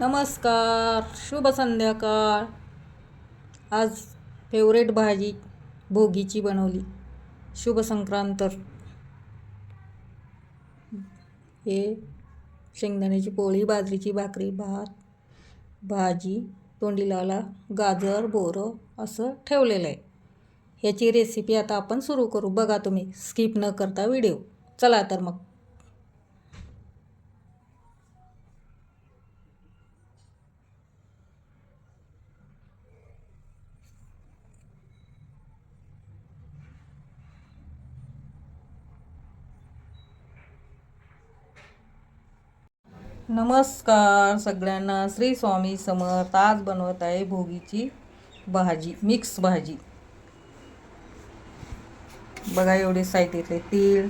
नमस्कार शुभ संध्याकाळ. आज फेवरेट भाजी भोगीची बनवली. शुभ संक्रांत. हे शेंगदाण्याची पोळी बाजरीची भाकरी भात भाजी तोंडीलाला गाजर बोरं असं ठेवलेलं आहे. ह्याची रेसिपी आता आपण सुरू करू. बघा तुम्ही स्किप न करता व्हिडिओ चला तर मग. नमस्कार सगळ्यांना. श्री स्वामी समर्थ आज बनवत आहे भोगीची भाजी मिक्स भाजी. बघा एवढे साहित्यातले तीळ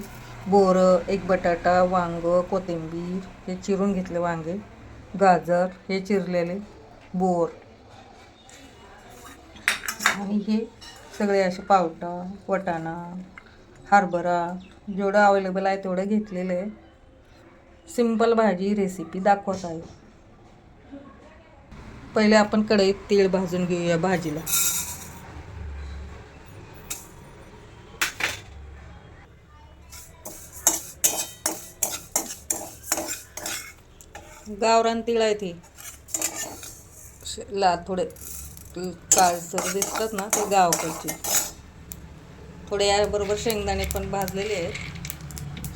बोरं एक बटाटा वांग कोथिंबीर हे चिरून घेतले वांगे. गाजर हे चिरलेले बोर. आणि हे सगळे असे पावटा वटाणा हरभरा जेवढं अवेलेबल आहे तेवढं घेतलेलं आहे. सिंपल भाजी रेसिपी दाखवत आहे. पहिले आपण कढईत तीळ भाजून घेऊया भाजीला. गावरान तीळ आहे ते. ला थोडे काळसर दिसतात ना ते गावकडचे थोडे याबरोबर शेंगदाणे पण भाजलेले आहेत.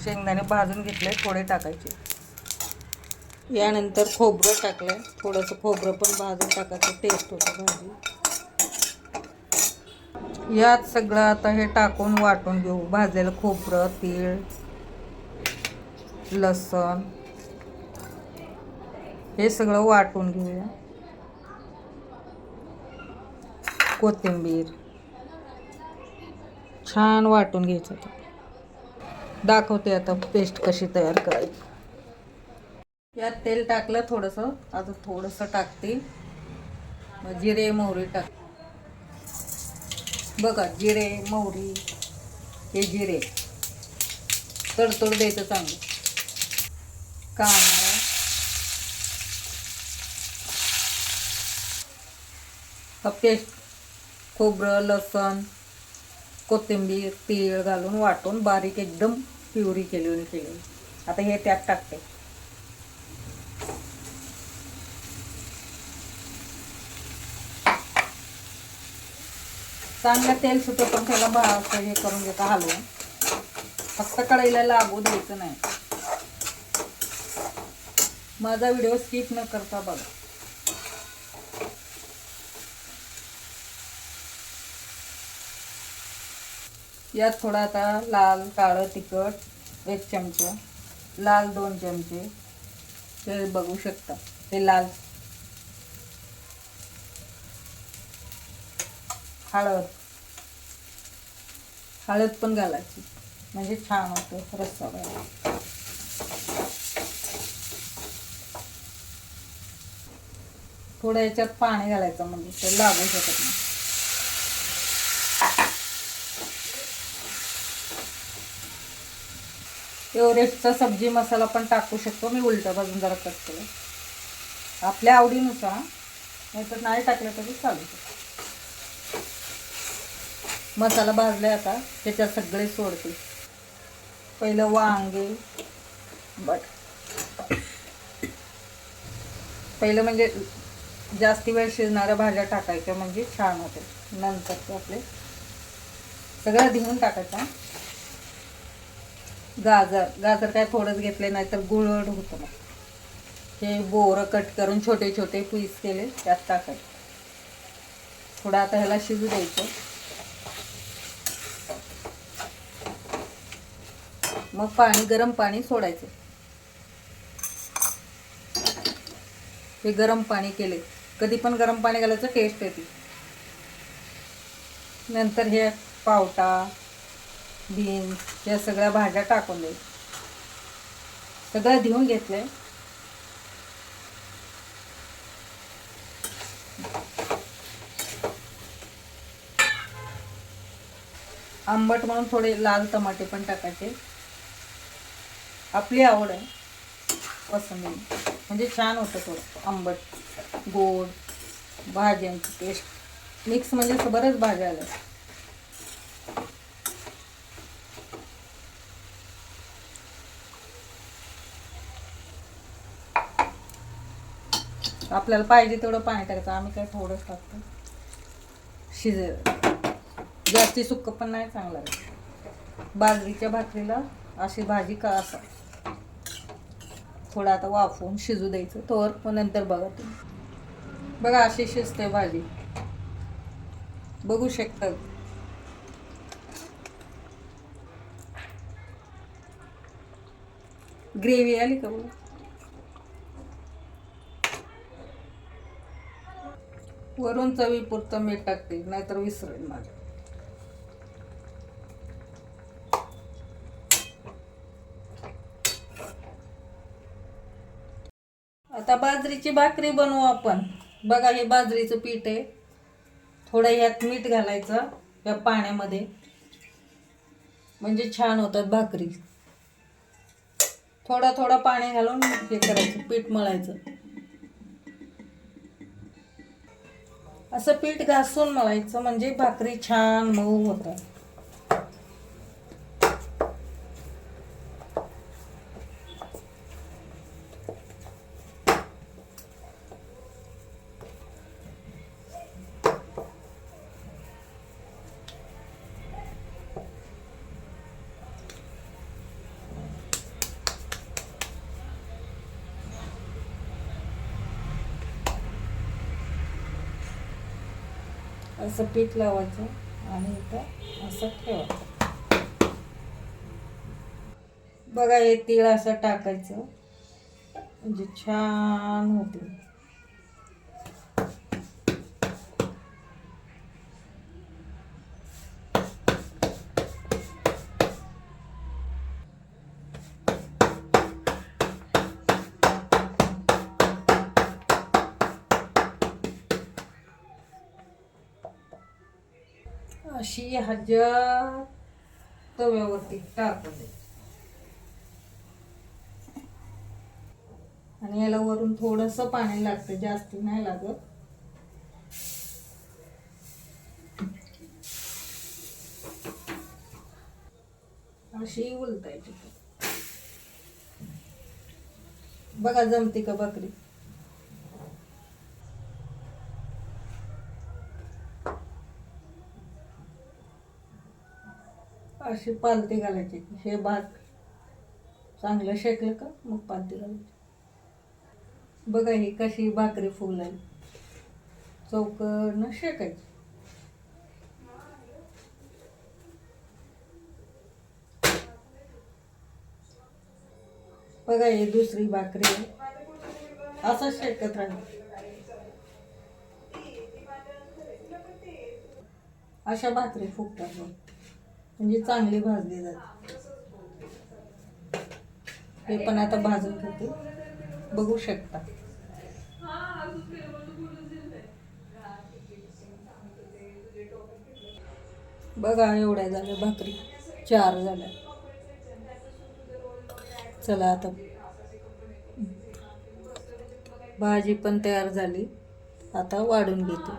शेंगदाणे भाजून घेतले थोडे टाकायचे. यानंतर खोबरं टाकलं थोडंसं खोबरं पण भाजून टाकायचं. टेस्ट होतं भाजी. यात सगळं आता हे टाकून वाटून घेऊ. भाजलेलं खोबरं तीळ लसण हे सगळं वाटून घेऊया. कोथिंबीर. छान वाटून घ्यायचं दाखवते आता पेस्ट कशी तयार करायची. यात तेल टाकलं थोडंसं. आता थोडंसं टाकते. मग जिरे मोहरी टाक. बघा जिरे मोहरी हे जिरे. तडतड द्यायचं चांगलं. कांदा. हा पेस्ट खोबरं लसण. कोथिंबीर तीळ घालून वाटून बारीक एकदम प्युरी केली केली. आता हे त्यात टाकते. चांगलं तेल सुटं पण त्याला बा हे करून घेता हलवून. फक्त कढईला लागू द्यायचं नाही. माझा व्हिडिओ स्किप न करता बघा. यात थोडा आता लाल काळं तिखट एक चमचा. लाल दोन चमचे. ते बघू शकता. ते लाल. हळद. हळद पण घालायची. म्हणजे छान होतं. रस्सा बघा थोडं याच्यात पाणी घालायचं म्हणजे. ते लागू शकत नाही. एव्हरेस्टचा सब्जी मसाला पण टाकू शकतो. मी उलटं बाजून जरा कट केलं. आपल्या आवडीनुसार नाहीतर नाही टाकलं तरी चालू शकतो. मसाला भाजला आता त्याच्यात सगळे सोडते. पहिलं वांगे बट पहिलं म्हणजे जास्ती वेळ शिजणाऱ्या भाज्या टाकायच्या म्हणजे छान होते. नंतर ते आपले सगळं धुवून टाकायचं गाजर. गाजर काय थोडंच घेतले नाही तर गुळवड होतं मग. हे बोरं कट करून छोटे छोटे पीस केले त्यात टाकायचे. थोडं आता ह्याला शिजू द्यायचं. मग पाणी गरम पाणी सोडायचं. हे गरम पाणी केले. कधी पण गरम पाणी घालायचं टेस्ट येते. नंतर हे पावटा बीन्स या सगळ्या भाज्या टाकून देईल सगळं देऊन घेतलं आहे आंबट म्हणून थोडे लाल टमाटे पण टाकायचे. आपली आवड आहे. पसंत म्हणजे छान होतं थोडं आंबट गोड भाज्यांची टेस्ट मिक्स म्हणजे बरंच भाज्या आल्या. आपल्याला पाहिजे तेवढं पाणी टाकायचं. आम्ही काय थोडंच टाकतो. शिज जास्ती सुकं पण नाही चांगलं बाजरीच्या भाकरीला अशी भाजी का असा. थोडं आता वाफवून शिजू द्यायचं. तोवर मग नंतर बघा तुम्ही. बघा अशी शिजते भाजी. बघू शकता. ग्रेव्ही आली का बघा? वरून चवीपुरतं मीठ टाकते नाहीतर विसरेल माझं. आता बाजरीची भाकरी बनवू आपण. बघा हे बाजरीचं पीठ आहे. थोडं यात मीठ घालायचं या पाण्यामध्ये. म्हणजे छान होतात भाकरी. थोडं थोडं पाणी घालून हे करायचं पीठ मळायचं. असं पीठ घासून मळायचं म्हणजे भाकरी छान मऊ होतात. असं पीठ लावायचं आणि इथं असं ठेवायचं. बघा हे तीळ असं टाकायचं. म्हणजे छान होते. अशी हजार तव्यावरती टाकू दे आणि याला वरून थोडंसं पाणी लागतं जास्त नाही लागत. अशी उलटायची बघा जमते का बकरी? अशी पालती घालायची. हे भात चांगलं शेकलं का मग पालती घालायची. बघा ही कशी भाकरी फुगलाय चौकनं शेकायची. बघा ही दुसरी भाकरी आहे. असं शेकत राहील अशा भाकरी फुगतात म्हणजे चांगली भाजली जाते हे पण आता भाजून घेते. बघू शकता. बघा एवढ्या झाल्या भाकरी. चार झाल्या. चला आता. भाजी पण तयार झाली. आता वाढून घेते.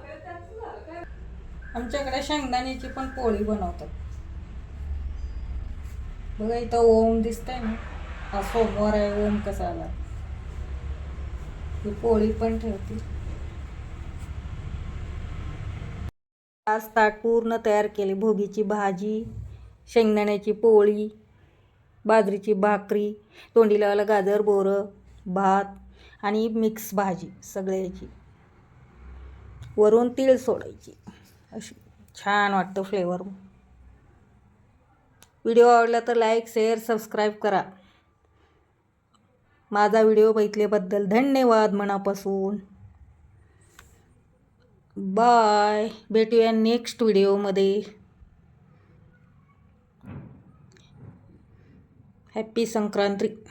आमच्याकडे शेंगदाण्याची पण पोळी बनवतात. बघा इथं ओम दिसतंय ना? हा सोमवार आहे ओम कसा आला? ही पोळी पण ठेवते. आज ताट पूर्ण तयार केले. भोगीची भाजी शेंगदाण्याची पोळी बाजरीची भाकरी तोंडी लावायला गाजर बोरं भात आणि मिक्स भाजी सगळ्याची. वरून तीळ सोडायची. अशी छान वाटतं फ्लेवर व्हिडिओ आवडला तर लाईक शेअर सबस्क्राईब करा. माझा व्हिडिओ बघितल्याबद्दल धन्यवाद मनापासून. बाय. भेटूया नेक्स्ट व्हिडिओमध्ये. हॅप्पी संक्रांती.